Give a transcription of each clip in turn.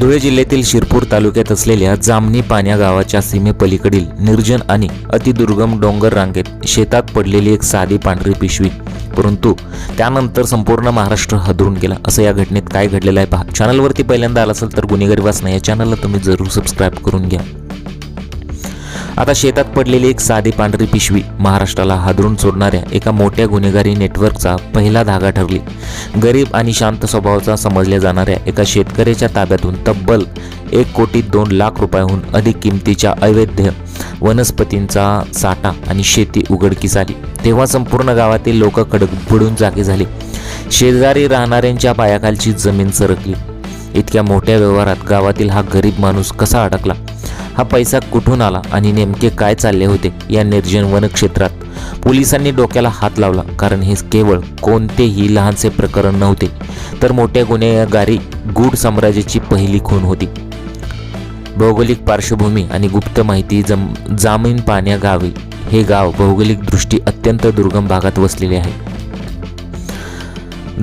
धुळे जिल्ह्यातील शिरपूर तालुक्यात असलेल्या जामणी पाण्या गावाच्या सीमेपलीकडील निर्जन आणि अतिदुर्गम डोंगर रांगेत शेतात पडलेली एक साधी पांढरी पिशवी. परंतु त्यानंतर संपूर्ण महाराष्ट्र हदरून गेला. असं या घटनेत काय घडलेलं आहे पहा. चॅनलवरती पहिल्यांदा आला असेल तर गुन्हेगारी वाचना या चॅनलला तुम्ही जरूर सबस्क्राईब करून घ्या. आता शेतात पडलेली एक साधी पांढरी पिशवी महाराष्ट्राला हादरून सोडणाऱ्या एका मोठ्या गुन्हेगारी नेटवर्कचा पहिला धागा ठरली. गरीब आणि शांत स्वभावाचा समजल्या जाणाऱ्या एका शेतकऱ्याच्या ताब्यातून तब्बल एक कोटी दोन लाख रुपयाहून अधिक किमतीच्या अवैध वनस्पतींचा साठा आणि शेती उघडकीस आली. तेव्हा संपूर्ण गावातील लोक बुडून जागे झाले. शेजारी राहणाऱ्यांच्या पायाखालची जमीन सरकली. इतक्या मोठ्या व्यवहारात गावातील हा गरीब माणूस कसा अडकला? हा पैसा कुठून आला आणि नेमके काय चालले होते या निर्जन वनक्षेत्रात? पोलिसांनी डोक्याला हात लावला कारण हे केवळ कोणतेही लहानसे प्रकरण नव्हते तर मोठ्या गुन्हेगारी गूढ साम्राज्याची पहिली खून होती. भौगोलिक पार्श्वभूमी आणि गुप्त माहिती जम जामीन पाण्या गावी हे गाव भौगोलिकदृष्टी अत्यंत दुर्गम भागात वसलेले आहे.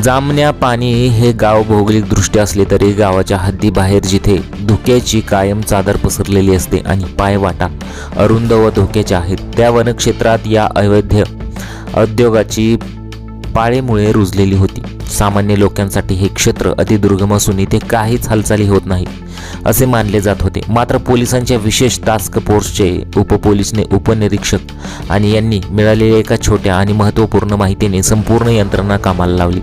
जामण्या पाणी हे गाव भौगोलिकदृष्ट्या असले तरी गावाच्या हद्दीबाहेर जिथे धुक्याची कायम चादर पसरलेली असते आणि पायवाटा अरुंद व धोक्याच्या आहेत त्या वनक्षेत्रात या अवैध उद्योगाची पाळेमुळे रुजलेली होती. सामान्य लोकांसाठी हे क्षेत्र अतिदुर्गम असून इथे काहीच हालचाली होत नाही असे मानले जात होते. मात्र पोलिसांच्या विशेष टास्क फोर्सचे उपपोलिसने उपनिरीक्षक आणि यांनी मिळालेल्या एका छोट्या आणि महत्त्वपूर्ण माहितीने संपूर्ण यंत्रणा कामाला लावली.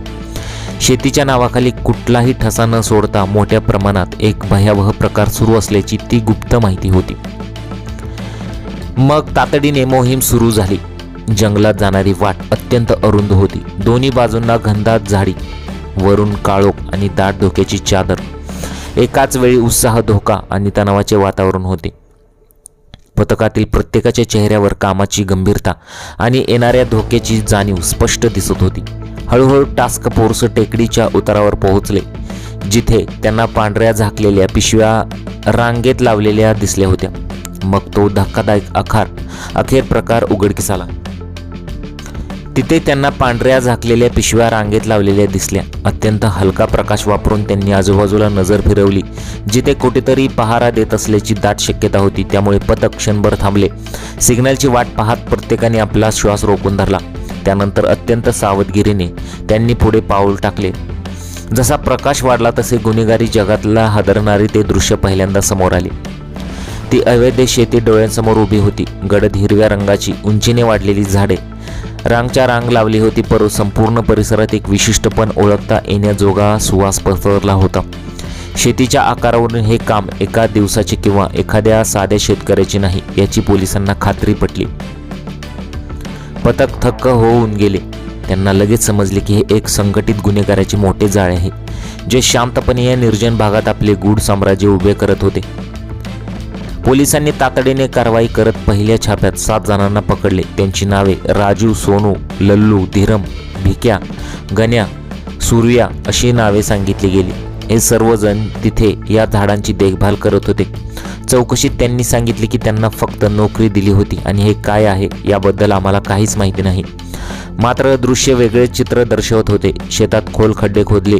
शेतीच्या नावाखाली कुठलाही ठसा न सोडता मोठ्या प्रमाणात एक भयावह प्रकार सुरू असल्याची ती गुप्त माहिती होती. मग तातडीने मोहीम सुरू झाली. जंगलात जाणारी वाट अत्यंत अरुंद होती. दोन्ही बाजूंना घनदाट झाडी वरून काळोख आणि दाट धोक्याची चादर. एकाच वेळी उत्साह धोका आणि तणावाचे वातावरण होते. पथकातील प्रत्येकाच्या चेहऱ्यावर कामाची गंभीरता आणि येणाऱ्या धोक्याची जाणीव स्पष्ट दिसत होती. हळूहळू टास्क फोर्स टेकडीच्या उतारावर पोहोचले जिथे त्यांना पांढऱ्या झाकलेल्या पिशव्या रांगेत लावलेल्या दिसल्या होत्या. मग तो धक्कादायक आखार अखेर प्रकार उघडकीस आला. तिथे त्यांना पांढऱ्या झाकलेल्या पिशव्या रांगेत लावलेल्या दिसल्या. अत्यंत हलका प्रकाश वापरून त्यांनी आजूबाजूला नजर फिरवली जिथे कुठेतरी पहारा देत असल्याची दाट शक्यता होती. त्यामुळे पथक क्षणभर थांबले. सिग्नलची वाट पाहत प्रत्येकाने आपला श्वास रोखून धरला. त्यानंतर अत्यंत सावधगिरीने त्यांनी पुढे पाऊल टाकले. जसा प्रकाश वाढला तसे गुन्हेगारी जगातला हादरणारी ते दृश्य पहिल्यांदा समोर आले. ती अवैध शेती डोळ्यांसमोर उभी होती. गडद हिरव्या रंगाची उंचीने वाढलेली झाडे रांगच्या रांग लावली होती पर संपूर्ण परिसरात एक विशिष्ट पण ओळखता येण्याजोगा सुवास पसरला होता. शेतीच्या आकारावरून हे काम एका दिवसाचे किंवा एखाद्या साध्या शेतकऱ्याचे नाही याची पोलिसांना खात्री पटली. पथक थक्क होऊन गेले. त्यांना लगेच समजले की हे एक संघटित गुन्हेगाराचे मोठे जाळे आहे जे शांतपणे या निर्जन भागात आपले गूढ साम्राज्य उभे करत होते. पोलिसांनी तातडीने कारवाई करत पहिल्या छाप्यात सात जणांना पकडले. त्यांची नावे राजू सोनू लल्लू धीरम भिक्या गण्या सूर्या अशी नावे सांगितली गेली. हे सर्वजण तिथे या झाडांची देखभाल करत होते. चौकशीत त्यांनी सांगितले की त्यांना फक्त नोकरी दिली होती आणि हे काय आहे याबद्दल आम्हाला काहीच माहिती नाही. मात्र दृश्य वेगळे चित्र दर्शवत होते. शेतात खोल खड्डे खोदले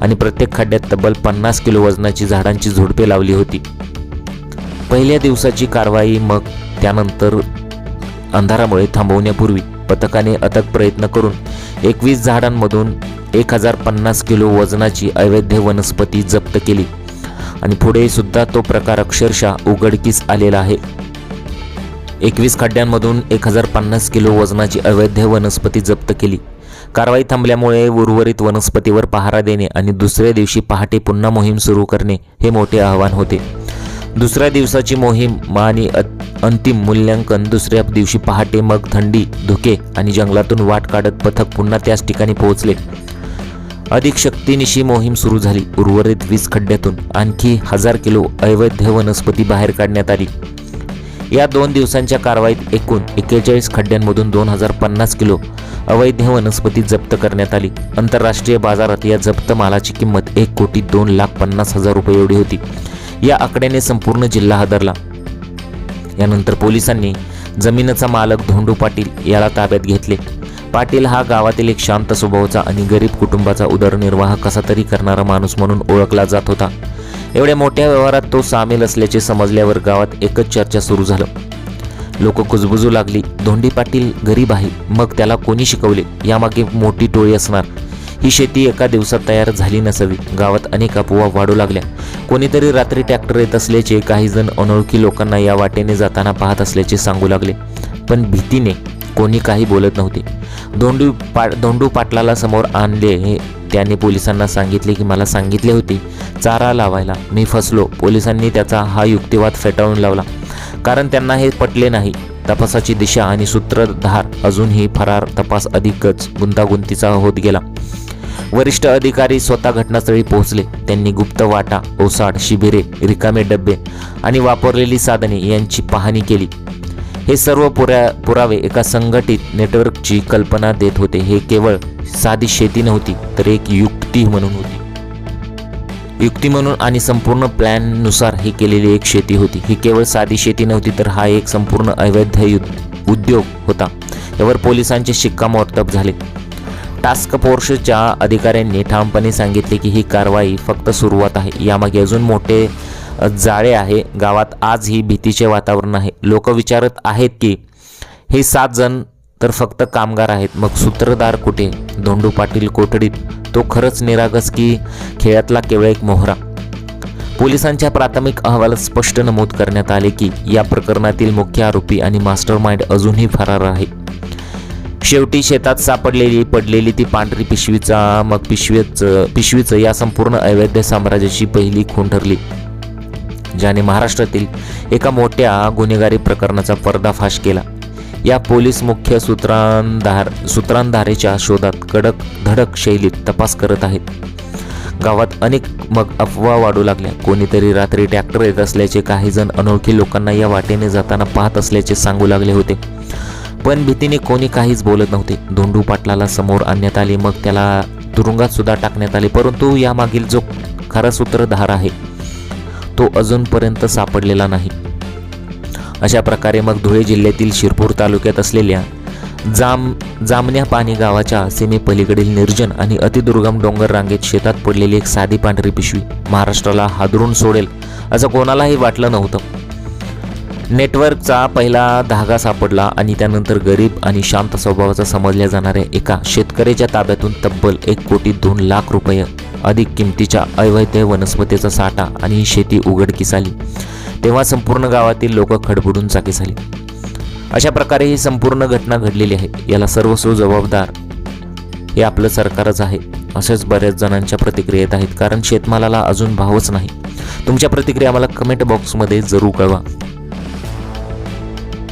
आणि प्रत्येक खड्ड्यात तब्बल पन्नास किलो वजनाची झाडांची झुडपे लावली होती. पहिल्या दिवसाची कारवाई मग त्यानंतर अंधारामुळे थांबवण्यापूर्वी पथकाने अथक प्रयत्न करून एकवीस झाडांमधून एक हजार पन्नास किलो वजनाची अवैध वनस्पती जप्त केली. आणि पुढे सुद्धा तो प्रकार अक्षरशः उघडकीस आलेला आहे. एकवीस खड्ड्यांमधून एक हजार पन्नास किलो वजनाची अवैध वनस्पती जप्त केली. कारवाई थांबल्यामुळे उर्वरित वनस्पतीवर पहारा देणे आणि दुसऱ्या दिवशी पहाटे पुन्हा मोहीम सुरू करणे हे मोठे आव्हान होते. दुसऱ्या दिवसाची मोहीम आणि अंतिम मूल्यांकन दुसऱ्या दिवशी पहाटे मग थंडी धुके आणि जंगलातून वाट काढत पथक पुन्हा त्याच ठिकाणी पोहोचले. अधिक शक्तीनिशी मोहीम सुरू झाली. उर्वरित वीस खड्ड्यातून आणखी हजार किलो अवैध वनस्पती बाहेर काढण्यात आली. या दोन दिवसांच्या कारवाईत एकूण एक्केचाळीस खड्ड्यांमधून दोन हजार पन्नास किलो अवैध वनस्पती जप्त करण्यात आली. आंतरराष्ट्रीय बाजारात या जप्त मालाची किंमत एक कोटी दोन लाख पन्नास हजार रुपये एवढी होती. या आकड्याने संपूर्ण जिल्हा हादरला. यानंतर पोलिसांनी जमिनीचा मालक धोंडू पाटील याला ताब्यात घेतले. पाटील हा गावातील एक शांत स्वभावाचा आणि गरीब कुटुंबाचा उदरनिर्वाह कसा तरी करणारा माणूस म्हणून ओळखला जात होता. एवढ्या मोठ्या व्यवहारात तो सामील असल्याचे समजल्यावर गावात एकच चर्चा सुरू झालं. लोक कुजबुजू लागली. धोंडी पाटील गरीब आहे. मग त्याला कोणी शिकवले? यामागे मोठी टोळी असणार. ही शेती एका दिवसात तयार झाली नसावी. गावात अनेक अफवा वाढू लागल्या. कोणीतरी रात्री ट्रॅक्टर येत असल्याचे काही जण अनोळखी लोकांना या वाटेने जाताना पाहत असल्याचे सांगू लागले. पण भीतीने कोणी काही बोलत नव्हते. धोंडू पा धोंडू पाटलाला समोर आणले हे त्याने पोलिसांना सांगितले की मला सांगितले होते चारा लावायला. मी फसलो. पोलिसांनी त्याचा हा युक्तिवाद फेटाळून लावला. कारण त्यांना हे पटले नाही. तपासाची दिशा आणि सूत्रधार अजूनही फरार तपास अधिकच गुंतागुंतीचा होत गेला. वरिष्ठ अधिकारी स्वतः घटनास्थळी पोहोचले. त्यांनी गुप्त वाटा ओसाड शिबिरे रिकामे डबे आणि वापरलेली साधने यांची पाहणी केली. हे सर्व पुरा पुरावे एका संघटित नेटवर्कची कल्पना देत होते. हे केवळ साधी शेती नव्हती तर एक युक्ती म्हणून होती. युक्ती म्हणून आणि संपूर्ण प्लॅननुसार ही केलेली एक शेती होती. ही केवळ साधी शेती नव्हती तर हा एक संपूर्ण अवैध उद्योग होता. यावर पोलिसांचे शिक्कामोर्तब झाले. टास्क फोर्सच्या अधिकाऱ्यांनी ठामपणे सांगितले की ही कारवाई फक्त सुरुवात आहे. यामागे अजून मोठे जाळे आहे. गावात आज ही भीतीचे वातावरण आहे. लोक विचारत आहेत की हे सात जण तर फक्त कामगार आहेत. मग सूत्रधार कुठे? धोंडू पाटील कोठडीत? तो खरंच निरागस की खेळातला केवळ एक मोहरा? पोलिसांच्या प्राथमिक अहवालात स्पष्ट नमूद करण्यात आले की या प्रकरणातील मुख्य आरोपी आणि मास्टर माइंड अजूनही फरार आहे. शेवटी शेतात सापडलेली पडलेली ती पांढरी पिशवीचा मग पिशवीच पिशवीचं या संपूर्ण अवैध साम्राज्याची पहिली खून ठरली. ज्याने महाराष्ट्रातील एका मोठ्या गुन्हेगारी प्रकरणाचा पर्दाफाश केला. या पोलीस मुख्य सूत्रांधार सूत्रांधारेच्या शोधात कडक धडक शैलीत तपास करत आहेत. गावात अनेक मग अफवा वाढू लागल्या. कोणीतरी रात्री ट्रॅक्टर येत असल्याचे काही जण अनोळखी लोकांना या वाटेने जाताना पाहत असल्याचे सांगू लागले होते. पण भीतीने कोणी काहीच बोलत नव्हते. धोंडू पाटलाला समोर आणण्यात आले मग त्याला तुरुंगात सुद्धा टाकण्यात आले परंतु यामागील जो खरा सूत्रधार आहे तो अजूनपर्यंत सापडलेला नाही. अशा प्रकारे मग धुळे जिल्ह्यातील शिरपूर तालुक्यात असलेल्या जाम जामण्या पाणी गावाच्या सीमेपलीकडील निर्जन आणि अतिदुर्गम डोंगर रांगेत शेतात पडलेली एक साधी पांढरी पिशवी महाराष्ट्राला हादरून सोडेल असं कोणालाही वाटलं नव्हतं. नेटवर्कचा पहिला धागा सापडला आणि त्यानंतर गरीब आणि शांत स्वभावाचा समजल्या जाणाऱ्या एका शेतकऱ्याच्या ताब्यातून तब्बल एक कोटी दोन लाख रुपये अधिक किमतीच्या अवैध वनस्पतीचा साठा आणि शेती उघडकीस आली. तेव्हा संपूर्ण गावातील लोक खडबडून चाकी झाली. अशा प्रकारे ही संपूर्ण घटना घडलेली आहे. याला सर्वस्व जबाबदार हे आपलं सरकारच आहे. असेच बऱ्याच जणांच्या प्रतिक्रियेत आहेत. कारण शेतमालाला अजून भावच नाही. तुमच्या प्रतिक्रिया आम्हाला कमेंट बॉक्समध्ये जरूर कळवा.